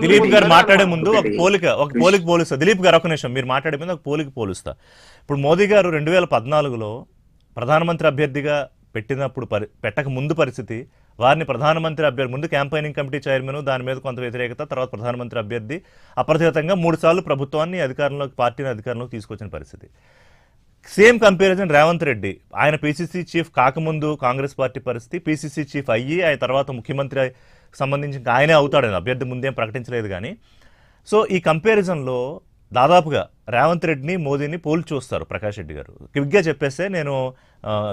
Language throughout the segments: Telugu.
దిలీప్ గారు మాట్లాడే ముందు ఒక. పోలిక ఒక పోలిక పోలుస్తా. దిలీప్ గారు ఒక నిమిషం మీరు మాట్లాడే ముందు ఒక పోలిక పోలుస్తా. ఇప్పుడు మోదీ గారు రెండు వేల పద్నాలుగులో ప్రధానమంత్రి అభ్యర్థిగా పెట్టినప్పుడు పరి పెట్టక ముందు పరిస్థితి వారిని ప్రధానమంత్రి అభ్యర్థి ముందు క్యాంపైనింగ్ కమిటీ చైర్మన్ దాని మీద కొంత వ్యతిరేకత తర్వాత ప్రధానమంత్రి అభ్యర్థి అప్రతిహతంగా మూడు సార్లు ప్రభుత్వాన్ని అధికారంలోకి పార్టీని అధికారంలోకి తీసుకొచ్చిన పరిస్థితి. Same comparison Revanth Reddy. ఆయన పీసీసీ చీఫ్ కాకముందు కాంగ్రెస్ పార్టీ పరిస్థితి పీసీసీ చీఫ్ అయ్యి ఆయన తర్వాత ముఖ్యమంత్రి సంబంధించి ఆయనే అవుతాడు ఆయన అభ్యర్థి ముందేం ప్రకటించలేదు కానీ. సో ఈ కంపారిజన్లో దాదాపుగా రేవంత్ రెడ్డిని మోదీని పోల్చి చూస్తారు ప్రకాష్ రెడ్డి గారు. క్విక్గా చెప్పేస్తే నేను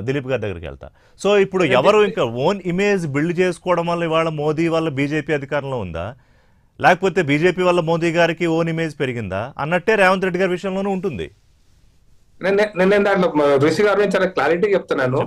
దిలీప్ గారి దగ్గరికి వెళ్తా. సో ఇప్పుడు ఎవరు ఇంకా ఓన్ ఇమేజ్ బిల్డ్ చేసుకోవడం వల్ల ఇవాళ మోదీ వల్ల బీజేపీ అధికారంలో ఉందా? లేకపోతే బీజేపీ వల్ల మోదీ గారికి ఓన్ ఇమేజ్ పెరిగిందా? అన్నట్టే రేవంత్ రెడ్డి గారి విషయంలోనూ ఉంటుంది. నేను దాంట్లో ఋషి గారు చాలా క్లారిటీ చెప్తున్నాను.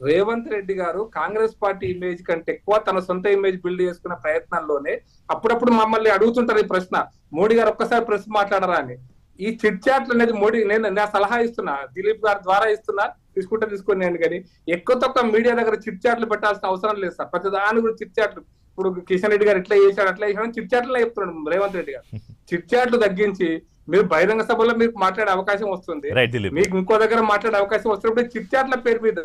రేవంత్ రెడ్డి గారు కాంగ్రెస్ పార్టీ ఇమేజ్ కంటే ఎక్కువ తన సొంత ఇమేజ్ బిల్డ్ చేసుకున్న ప్రయత్నాల్లోనే అప్పుడప్పుడు మమ్మల్ని అడుగుతుంటారు ఈ ప్రశ్న. మోడీ గారు ఒక్కసారి ప్రెస్ మాట్లాడరా అని. ఈ చిట్ చాట్లు అనేది మోడీ నేను నా సలహా ఇస్తున్నా. దిలీప్ గారి ద్వారా ఇస్తున్నా. తీసుకుంటే తీసుకుని నేను కానీ. ఎక్కువ తక్కువ మీడియా దగ్గర చిట్ చాట్లు పెట్టాల్సిన అవసరం లేదు సార్. ప్రతి దాని గురించి చిట్ చాట్లు. ఇప్పుడు కిషన్ రెడ్డి గారు ఇట్లా చేశాడు అట్లా చేశాడు చిట్ చాట్లు చెప్తున్నాడు రేవంత్ రెడ్డి గారు. చిట్ చాట్లు తగ్గించి మీరు బహిరంగ సభలో మీకు మాట్లాడే అవకాశం వస్తుంది. మీకు ఇంకో దగ్గర మాట్లాడే అవకాశం వచ్చినప్పుడు చిట్చాట్ల పేరు మీద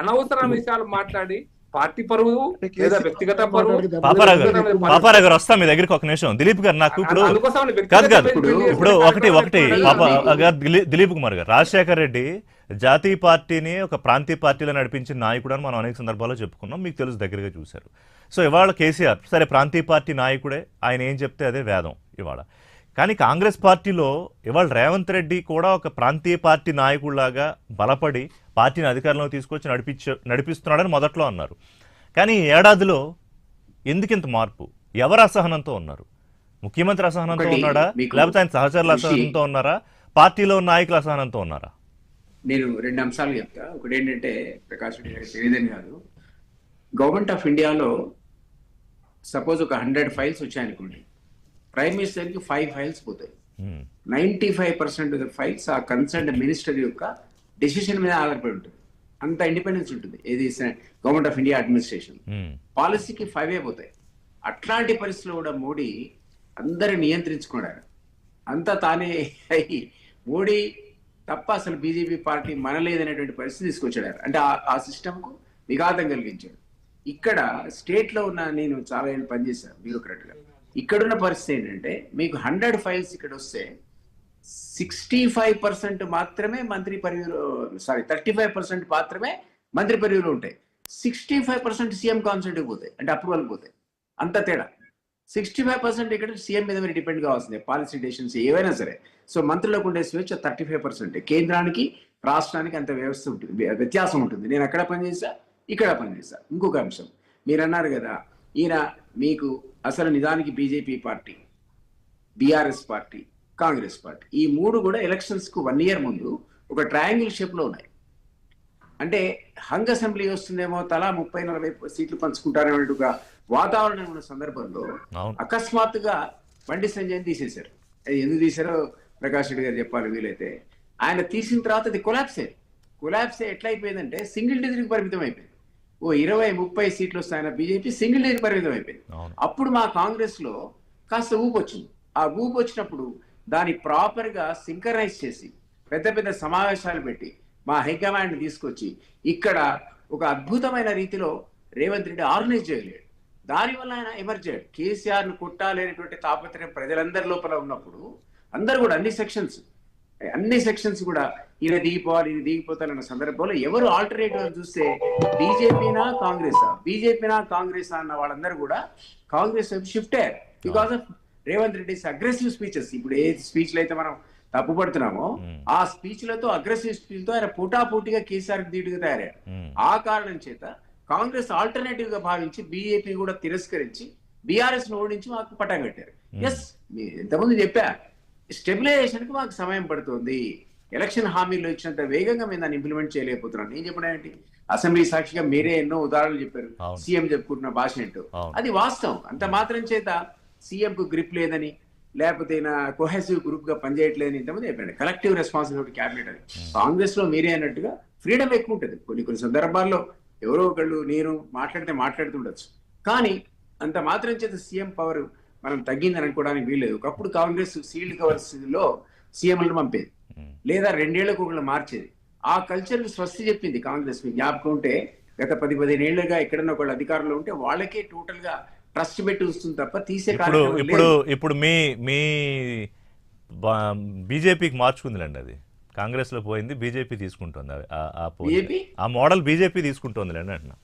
అనవసర విషయాలు మాట్లాడి పార్టీ పరువు లేదా వ్యక్తిగత పరువు పాపారావు గారు వస్తా మీ దగ్గరికి ఒక నిమిషం. దిలీప్ గారు నాకు ఇప్పుడు కాదు కాదు. ఇప్పుడు ఒకటి ఒకటి. దిలీప్ కుమార్ గారు. రాజశేఖర్ రెడ్డి జాతీయ పార్టీని ఒక ప్రాంతీయ పార్టీలో నడిపించిన నాయకుడు అని మనం అనేక సందర్భాల్లో చెప్పుకున్నాం. మీకు తెలుసు దగ్గరగా చూశారు. సో ఇవాళ కేసీఆర్ సరే ప్రాంతీయ పార్టీ నాయకుడే ఆయన ఏం చెప్తే అదే వేదం ఇవాళ. కానీ కాంగ్రెస్ పార్టీలో ఇవాళ రేవంత్ రెడ్డి కూడా ఒక ప్రాంతీయ పార్టీ నాయకుడిలాగా బలపడి పార్టీని అధికారంలో తీసుకొచ్చి నడిపించ నడిపిస్తున్నాడని మొదట్లో అన్నారు. కానీ ఏడాదిలో ఎందుకింత మార్పు? ఎవరు అసహనంతో ఉన్నారు? ముఖ్యమంత్రి అసహనంతో ఉన్నాడా? లేకపోతే ఆయన సహచరుల అసహనంతో ఉన్నారా? పార్టీలో ఉన్న నాయకుల అసహనంతో ఉన్నారా? నేను రెండు అంశాలు చెప్తా. ఒకటి ఏంటంటే ప్రకాష్ రెడ్డి కాదు. గవర్నమెంట్ ఆఫ్ ఇండియాలో సపోజ్ ఒక హండ్రెడ్ ఫైల్స్ వచ్చాయనుకోండి ప్రైమ్ మినిస్టర్కి ఫైవ్ ఫైల్స్ పోతాయి. Um, ninety five percent files ఆ కన్సర్న్ మినిస్టర్ యొక్క డెసిషన్ మీద ఆధారపడి ఉంటుంది. అంత ఇండిపెండెన్స్ ఉంటుంది. ఏది government of India administration. Um, పాలసీకి ఫైవ్ పోతాయి. అట్లాంటి పరిస్థితుల్లో కూడా మోడీ అందరు నియంత్రించుకున్నాడు. అంతా తానే అయి మోడీ తప్ప అసలు బీజేపీ పార్టీ మనలేదనేటువంటి పరిస్థితి తీసుకొచ్చాడు. ఆయన. అంటే ఆ- ఆ సిస్టమ్కు విఘాతం కలిగించాడు. ఇక్కడ స్టేట్లో ఉన్న నేను చాలా ఏళ్ళు పనిచేశాను బ్యూరోక్రాట్గా. ఇక్కడున్న పరిస్థితి ఏంటంటే మీకు హండ్రెడ్ ఫైల్స్ ఇక్కడ వస్తే సిక్స్టీ ఫైవ్ పర్సెంట్ మాత్రమే మంత్రి పరిధిలో సారీ థర్టీ ఫైవ్ పర్సెంట్ మాత్రమే మంత్రి పరిధిలో ఉంటాయి. సిక్స్టీ ఫైవ్ పర్సెంట్ సీఎం కాన్సెంట్కి పోతాయి అంటే అప్రూవల్ పోతాయి. అంత తేడా. సిక్స్టీ ఫైవ్ పర్సెంట్ ఇక్కడ సీఎం మీద మీరు డిపెండ్ కావాల్సిందే పాలసీ డెసిషన్స్ ఏవైనా సరే. సో మంత్రులకు ఉండే స్వేచ్ఛ థర్టీ ఫైవ్ పర్సెంట్ కేంద్రానికి రాష్ట్రానికి అంత వ్యవస్థ ఉంటుంది వ్యత్యాసం ఉంటుంది. నేను ఎక్కడ పనిచేసా ఇక్కడ పనిచేసా ఇంకొక అంశం. మీరు అన్నారు కదా ఈయన మీకు అసలు నిజానికి BJP party BRS party Congress party ఈ మూడు కూడా ఎలక్షన్స్కు వన్ ఇయర్ ముందు ఒక ట్రయాంగిల్ షేప్లో ఉన్నాయి. అంటే హంగ్ అసెంబ్లీ వస్తుందేమో తలా ముప్పై నలభై సీట్లు పంచుకుంటారనే ఒక వాతావరణం ఉన్న సందర్భంలో అకస్మాత్తుగా బండి సంజయ్ తీసేశారు. అది ఎందుకు తీశారో ప్రకాష్ రెడ్డి గారు చెప్పాలి వీలైతే. ఆయన తీసిన తర్వాత అది కొలాప్స్ అయ్యింది. కొలాప్స్ ఎట్లా అయిపోయిందంటే సింగిల్ డిజిట్ పరిమితం అయిపోయింది ఓ ఇరవై ముప్పై సీట్లు వస్తాయన్న బీజేపీ సింగిల్ డిజిట్ పరిమితం అయిపోయింది. అప్పుడు మా కాంగ్రెస్లో కాస్త ఊపు వచ్చింది. ఆ ఊపు వచ్చినప్పుడు దాన్ని ప్రాపర్గా సింకరైజ్ చేసి పెద్ద పెద్ద సమావేశాలు పెట్టి మా హైకమాండ్ తీసుకొచ్చి ఇక్కడ ఒక అద్భుతమైన రీతిలో రేవంత్ రెడ్డి ఆర్గనైజ్ చేయలేడు. దానివల్ల ఆయన ఎమర్జ్ అయ్యాడు. కేసీఆర్ను కొట్టాలనేటువంటి తాపత్రయం ప్రజలందరి లోపల ఉన్నప్పుడు అందరు కూడా అన్ని సెక్షన్స్ అన్ని సెక్షన్స్ కూడా ఈయన దిగిపోవాలి ఈయన దిగిపోతారన్న సందర్భంలో ఎవరు ఆల్టర్నేటివ్ చూస్తే బీజేపీనా కాంగ్రెసా? బీజేపీనా కాంగ్రెస్ అన్న వాళ్ళందరూ కూడా కాంగ్రెస్ వైపు షిఫ్ట్ అయ్యారు. Because of Revanth Reddy's aggressive speeches ఇప్పుడు ఏ స్పీచ్లు అయితే మనం తప్పుపడుతున్నామో Hmm. ఆ స్పీచ్లతో అగ్రెసివ్ స్పీచ్తో ఆయన పోటాపోటీగా కేసీఆర్ ధీటుగా తయారయ్యారు. ఆ కారణం చేత కాంగ్రెస్ ఆల్టర్నేటివ్గా భావించి బీఏపీ కూడా తిరస్కరించి బీఆర్ఎస్ను ఓడించి మాకు పట్టం కట్టారు. ఎస్ ఇంతకుముందు చెప్పా స్టెబిలైజేషన్కి మాకు సమయం పడుతుంది. ఎలక్షన్ హామీలు ఇచ్చినంత వేగంగా మేము దాన్ని ఇంప్లిమెంట్ చేయలేకపోతున్నాం. నేను చెప్పడం ఏంటి? అసెంబ్లీ సాక్షిగా మీరే ఎన్నో ఉదాహరణలు చెప్పారు. సీఎం చెప్పుకుంటున్న భాష ఏంటో. అది వాస్తవం. అంత మాత్రం చేత సీఎం కు గ్రిప్ లేదని లేకపోతే నా కొహెసివ్ గ్రూప్గా పనిచేయట్లేదని ఇంతమంది చెప్పండి కలెక్టివ్ రెస్పాన్సిబిలిటీ క్యాబినెట్ అని. కాంగ్రెస్లో మీరే అన్నట్టుగా ఫ్రీడమ్ ఎక్కువ ఉంటుంది. కొన్ని కొన్ని సందర్భాల్లో ఎవరో ఒకళ్ళు నేను మాట్లాడితే మాట్లాడుతుండొచ్చు. కానీ అంత మాత్రం చేత సీఎం పవర్ మనం తగ్గిందని అనుకోవడానికి వీల్లేదు. ఒకప్పుడు కాంగ్రెస్ సీల్డ్ కవర్స్లో సీఎంలను పంపేది. లేదా రెండేళ్ళకు ఒకళ్ళు మార్చేది. ఆ కల్చర్ స్వస్తి చెప్పింది కాంగ్రెస్. మీకు జ్ఞాపకం ఉంటే గత పది పదిహేను ఏళ్ళుగా ఎక్కడన్నా ఒకళ్ళు అధికారంలో ఉంటే వాళ్ళకే టోటల్గా ట్రస్ట్ పెట్టి వస్తుంది తప్ప తీసే ఇప్పుడు ఇప్పుడు మీ మీ బీజేపీకి మార్చుకుందిలేండి అది. కాంగ్రెస్లో పోయింది బీజేపీ తీసుకుంటుంది ఆ- మోడల్ బీజేపీ తీసుకుంటుందిలేండి అంటున్నా.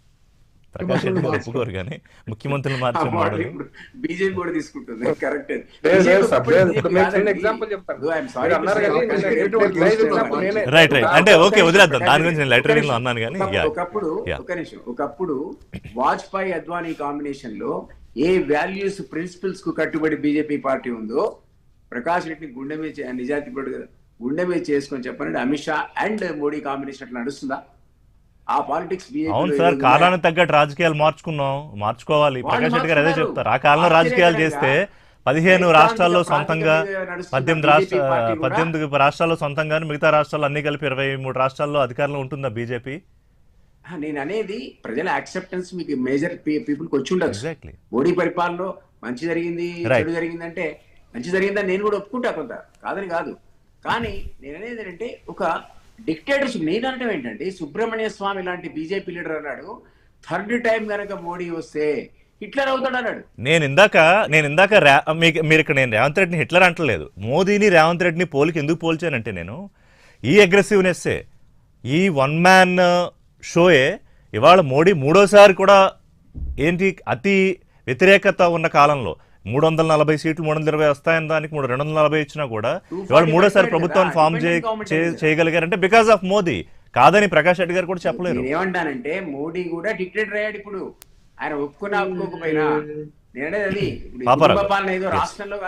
ప్రకాష్ రెడ్డి గారు ఒప్పుకోరు కానీ ముఖ్యమంత్రులు మార్చే మోడల్ బీజేపీ కూడా తీసుకుంటుంది. కరెక్ట్ రైట్ రైట్ అంటే ఓకే వదిలేద్దాం. దాని గురించి నేను లైటర్లో అన్నాను కానీ ఒకప్పుడు. ఒక నిమిషం. ఒకప్పుడు వాజ్పేయి అద్వానీ కాంబినేషన్లో ఏ వాల్యూస్ ప్రిన్సిపల్స్కు కట్టుబడి బీజేపీ పార్టీ ఉందో ప్రకాష్ రెడ్డిని గుండె మీద చే- నిజాయితీ పడు కదా గుండె మీద చేసుకొని చెప్పండి అమిత్ షా అండ్ మోడీ కాంబినేషన్ అట్లా నడుస్తుందా? ఆ పాలిటిక్స్ అవును సార్ కాలానికి తగ్గట్టు రాజకీయాలు మార్చుకున్నాం. మార్చుకోవాలి. ప్రకాష్ రెడ్డి గారు అదే. చెప్తారు. ఆ కాలంలో రాజకీయాలు చేస్తే పదిహేను రాష్ట్రాల్లో సొంతంగా పద్దెనిమిది రాష్ట్ర పద్దెనిమిది రాష్ట్రాల్లో సొంతంగా మిగతా రాష్ట్రాలు అన్ని కలిపి ఇరవై మూడు రాష్ట్రాల్లో అధికారంలో ఉంటుందా బీజేపీ? నేను అనేది ప్రజల యాక్సెప్టెన్స్ మీకు మేజర్ పీపుల్కి వచ్చి ఎగ్జాక్ట్లీ మోడీ పరిపాలనలో మంచి జరిగింది. చెడు జరిగిందంటే మంచి జరిగిందని నేను కూడా ఒప్పుకుంటా కొంత. కాదని కాదు. కానీ నేను అనేది ఏంటంటే ఒక డిక్టేటర్స్ మెయిన్ అనడం ఏంటండి సుబ్రహ్మణ్య స్వామి లాంటి బీజేపీ లీడర్ అన్నాడు థర్డ్ టైం కనుక మోడీ వస్తే హిట్లర్ అవుతాడు అన్నాడు. నేను ఇందాక నేను ఇందాక మీరు ఇక్కడ నేను రేవంత్ రెడ్డిని హిట్లర్ అంటలేదు. మోదీని రేవంత్ రెడ్డిని పోలికి ఎందుకు పోల్చానంటే నేను ఈ అగ్రెసివ్నెస్సే ఈ వన్ మ్యాన్ షోయే ఇవాళ మోడీ మూడోసారి కూడా ఏంటి అతి వ్యతిరేకత ఉన్న కాలంలో మూడు వందల నలభై సీట్లు మూడు వందల ఇరవై వస్తాయని దానికి మూడు రెండు వందల నలభై ఇచ్చినా కూడా ఇవాళ మూడోసారి ప్రభుత్వాన్ని ఫామ్ చేయగలిగారంటే బికాస్ ఆఫ్ మోదీ. కాదని ప్రకాష్ రెడ్డి గారు కూడా చెప్పలేరు. నేను ఏమంటానంటే మోడీ కూడా డిక్టేటర్ అయ్యాడు ఇప్పుడు. ఆయన ఒప్పుకున్నా ఒప్పుకోకపోయినా. అది. కుటుంబ పాలన ఏదో రాష్ట్రంలో